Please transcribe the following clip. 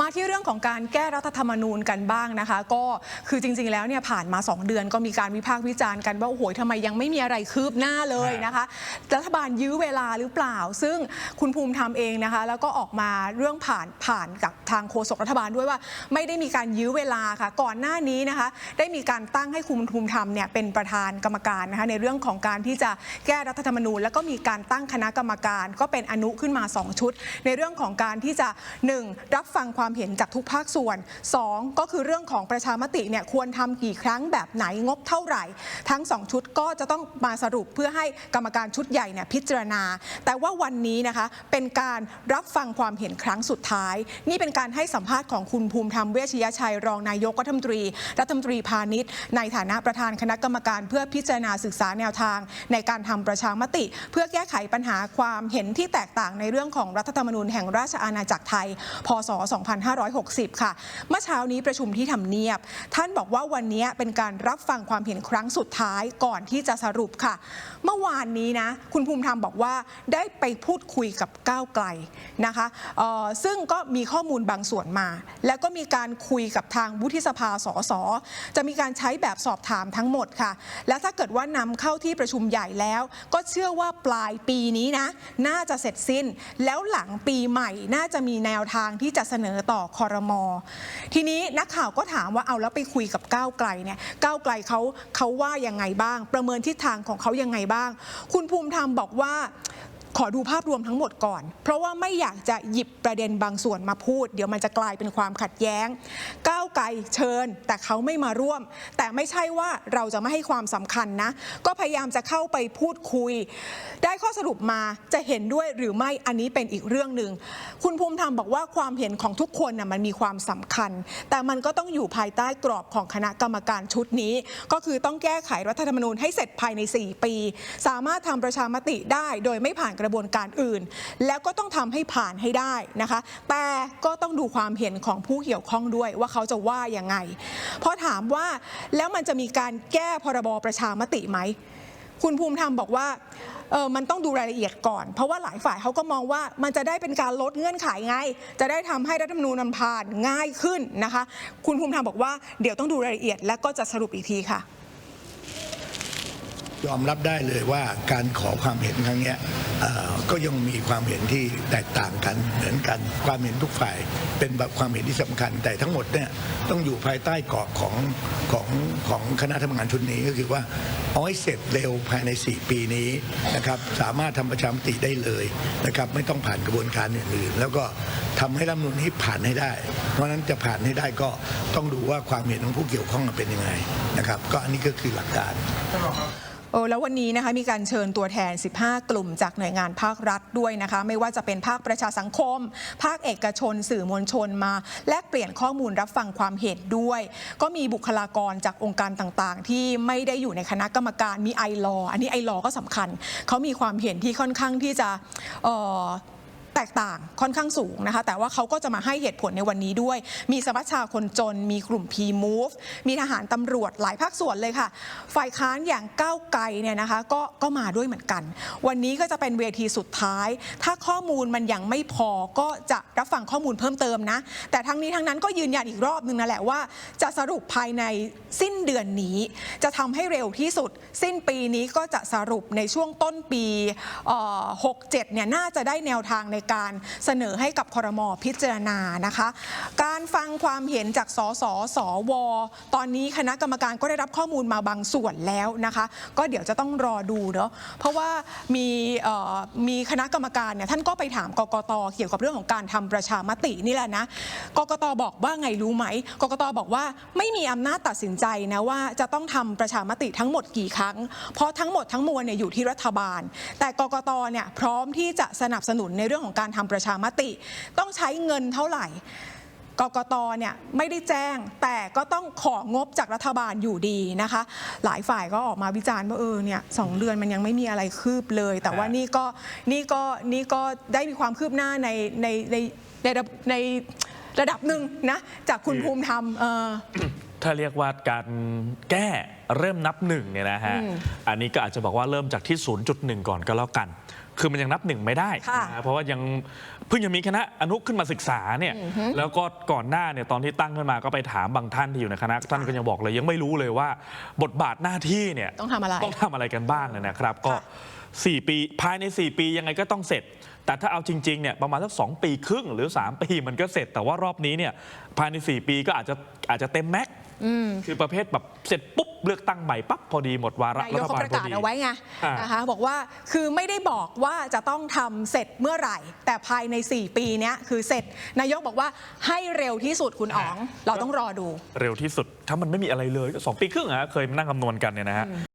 มาที่เรื่องของการแก้รัฐธรรมนูญกันบ้างนะคะ ก็คือจริง ๆ แล้วเนี่ยผ่านมา 2 เดือนก็มีการวิพากษ์วิจารณ์กันว่าโอ้โหทำไมยังไม่มีอะไรคืบหน้าเลยนะคะ รัฐบาลยื้อเวลาหรือเปล่า ซึ่งคุณภูมิธรรมเองนะคะ แล้วก็ออกมาเรื่องผ่านผ่านกับทางโฆษกรัฐบาลด้วยว่า ไม่ได้มีการยื้อเวลาค่ะ ก่อนหน้านี้นะคะ ได้มีการตั้งให้คุณภูมิธรรมเนี่ยเป็นประธานกรรมการนะคะในเรื่องของการที่จะแก้รัฐธรรมนูญ แล้วก็มีการตั้งคณะกรรมการ ก็เป็นอนุขึ้นมา 2 ชุด ในเรื่องของการที่จะ 1. รับฟังความความเห็นจากทุกภาคส่วน 2. ก็คือเรื่องของประชามติเนี่ยควรทำกี่ครั้งแบบไหนงบเท่าไหร่ ทั้ง 2 ชุดก็จะต้องมาสรุปเพื่อให้กรรมการชุดใหญ่เนี่ยพิจารณา แต่ว่าวันนี้นะคะเป็นการรับฟังความเห็นครั้งสุดท้าย นี่เป็นการให้สัมภาษณ์ของคุณภูมิธรรมเวชยชัยรองนายกรัฐมนตรี รัฐมนตรีพาณิชย์ ในฐานะประธานคณะกรรมการ เพื่อพิจารณาศึกษาแนวทาง ในการทำประชามติ เพื่อแก้ไขปัญหาความเห็นที่แตกต่างในเรื่องของรัฐธรรมนูญแห่งราชอาณาจักรไทย พศ2560 ค่ะ เมื่อเช้านี้ประชุมที่ทำเนียบ ท่านบอกว่าวันนี้เป็นการรับฟังความเห็นครั้งสุดท้ายก่อนที่จะสรุปค่ะ เมื่อวานนี้นะ คุณภูมิธรรมบอกว่าได้ไปพูดคุยกับก้าวไกลนะคะออซึ่งก็มีข้อมูลบางส่วนมา แล้วก็มีการคุยกับทางวุฒิสภาสสจะมีการใช้แบบสอบถามทั้งหมดค่ะ และถ้าเกิดว่านำเข้าที่ประชุมใหญ่แล้ว ก็เชื่อว่าปลายปีนี้นะ น่าจะเสร็จสิ้น แล้วหลังปีใหม่น่าจะมีแนวทางที่จะเสนอต่อคอรมอทีนี้นักข่าวก็ถามว่าเอาแล้วไปคุยกับก้าวไกลเนี่ยก้าวไกลเขาเขาว่ายังไงบ้าง ประเมินทิศทางของเขายังไงบ้าง คุณภูมิธรรมบอกว่า ขอดูภาพรวมทั้งหมดก่อน เพราะว่าไม่อยากจะหยิบประเด็นบางส่วนมาพูด เดี๋ยวมันจะกลายเป็นความขัดแย้ง ก้าวไกลเชิญ แต่เขาไม่มาร่วม แต่ไม่ใช่ว่าเราจะไม่ให้ความสำคัญนะ ก็พยายามจะเข้าไปพูดคุย ได้ข้อสรุปมาจะเห็นด้วยหรือไม่อันนี้เป็นอีกเรื่องหนึ่งคุณภูมิธรรมบอกว่าความเห็นของทุกคนน่ะมันมีความสำคัญ แต่มันก็ต้องอยู่ภายใต้กรอบของคณะกรรมการชุดนี้ ก็คือต้องแก้ไขรัฐธรรมนูญให้เสร็จภายใน 4 ปี สามารถทำประชามติได้โดยไม่ผ่านกระบวนการอื่น แล้วก็ต้องทำให้ผ่านให้ได้นะคะ แต่ก็ต้องดูความเห็นของผู้เกี่ยวข้องด้วยว่าเขาจะว่ายังไงพอถามว่าแล้วมันจะมีการแก้พรบประชามติไหมคุณภูมิธรรมบอกว่าเออมันต้องดูรายละเอียดก่อน เพราะว่าหลายฝ่ายเขาก็มองว่ามันจะได้เป็นการลดเงื่อนไขไง จะได้ทำให้รัฐธรรมนูญมันผ่านง่ายขึ้นนะคะ คุณภูมิธรรมบอกว่าเดี๋ยวต้องดูรายละเอียดและก็จะสรุปอีกทีค่ะ ยอมรับได้เลยว่าการขอความเห็นครั้งนี้ก็ยังมีความเห็นที่แตกต่างกันเหมือนกัน ความเห็นทุกฝ่ายเป็นแบบความเห็นที่สำคัญ แต่ทั้งหมดเนี่ยต้องอยู่ภายใต้กรอบของของของคณะทำงานชุดนี้ก็คือว่าเอาให้เสร็จเร็วภายใน 4 ปีนี้นะครับสามารถทำประชามติได้เลยนะครับไม่ต้องผ่านกระบวนการอื่นๆแล้วก็ทำให้รัฐมนูญนี้ผ่านให้ได้ เพราะฉะนั้นจะผ่านให้ได้ก็ต้องดูว่าความเห็นของผู้เกี่ยวข้องเป็นยังไงนะครับ ก็อันนี้ก็คือหลักการ โอ้แล้ววันนี้นะคะมีการเชิญตัวแทน 15 กลุ่มจากหน่วยงานภาครัฐด้วยนะคะ ไม่ว่าจะเป็นภาคประชาสังคม ภาคเอกชน สื่อมวลชนมา แลกเปลี่ยนข้อมูลรับฟังความเห็นด้วย ก็มีบุคลากรจากองค์การต่างๆ ที่ไม่ได้อยู่ในคณะกรรมการมีไอรออันนี้ไอรอก็สำคัญ เขามีความเห็นที่ค่อนข้างที่จะเอ่อ แตกต่างค่อนข้างสูงนะคะ แต่ว่าเขาก็จะมาให้เหตุผลในวันนี้ด้วย มีสมัชชาคนจน มีกลุ่ม P-Move มีทหารตำรวจหลายภาคส่วนเลยค่ะ ฝ่ายค้านอย่างก้าวไกลเนี่ยนะคะก็ก็มาด้วยเหมือนกัน วันนี้ก็จะเป็นเวทีสุดท้าย ถ้าข้อมูลมันยังไม่พอก็จะรับฟังข้อมูลเพิ่มเติมนะ แต่ทั้งนี้ทั้งนั้นก็ยืนยันอีกรอบนึงนั่นแหละว่า จะสรุปภายในสิ้นเดือนนี้ จะทำให้เร็วที่สุด สิ้นปีนี้ก็จะสรุปในช่วงต้นปี 67เนี่ยน่าจะได้แนวทางในการเสนอให้กับครมพิจารณานะคะ การฟังความเห็นจากสสสว ตอนนี้คณะกรรมการก็ได้รับข้อมูลมาบางส่วนแล้วนะคะ ก็เดี๋ยวจะต้องรอดูเนาะเพราะว่ามีมีคณะกรรมการเนี่ยท่านก็ไปถามกกตเกี่ยวกับเรื่องของการทำประชามตินี่แหละนะกกตบอกว่าไงรู้ไหมกกตบอกว่าไม่มีอำนาจตัดสินใจนะว่าจะต้องทำประชามติทั้งหมดกี่ครั้ง เพราะทั้งหมดทั้งมวลเนี่ยอยู่ที่รัฐบาล แต่กกตเนี่ยพร้อมที่จะสนับสนุนในเรื่องของการทำประชามติ ต้องใช้เงินเท่าไหร่กกตเนี่ยไม่ได้แจ้งแต่ก็ต้องของบจากรัฐบาลอยู่ดีนะคะ หลายฝ่ายก็ออกมาวิจารณ์ว่าเออเนี่ยสองเดือนมันยังไม่มีอะไรคืบเลย แต่ว่าฮะนี่ก็นี่ก็นี่ก็ได้มีความคืบหน้าในในในในระดับในระดับหนึ่งนะจากคุณภูมิธรรมเออถ้าเรียกว่าการแก้เริ่มนับหนึ่งเนี่ยนะฮะอืมอันนี้ก็อาจจะบอกว่าเริ่มจากที่ 0.1 ก่อนก็แล้วกัน คือมันยังนับหนึ่งไม่ได้ค่ะนะเพราะว่ายังเพิ่งจะมีคณะอนุขึ้นมาศึกษาเนี่ยแล้วก็ก่อนหน้าเนี่ยตอนที่ตั้งขึ้นมาก็ไปถามบางท่านที่อยู่ในคณะท่านก็ยังบอกเลย ยังไม่รู้เลยว่าบทบาทหน้าที่เนี่ยต้องทำอะไร ต้องทำอะไรกันบ้างเนี่ยนะครับ ก็ ค่ะ 4 ปีภายใน 4 ปียังไงก็ต้องเสร็จ แต่ถ้าเอาจริงๆเนี่ยประมาณสัก2ปีครึ่งหรือ 3 ปีมันก็เสร็จ แต่ว่ารอบนี้เนี่ยภายใน 4 ปีก็อาจจะอาจจะเต็มแม็กซ์ คือประเภทแบบเสร็จปุ๊บเลือกตั้งใหม่ปั๊บพอดีหมดวาระนายรักฐเขาบาลประพอกาศดี เอาไว้ไงอ่าน นะคะบอกว่าคือไม่ได้บอกว่าจะต้องทำเสร็จเมื่อไหร่ แต่ภายใน 4 ปีเนี้ยคือเสร็จ นายกบอกว่าให้เร็วที่สุดคุณอ๋อง เราต้องรอดู เร็วที่สุดถ้ามันไม่มีอะไรเลยก็สองปีครึ่งอะเคยมานั่งคำนวณกันเนี่ยนะฮะ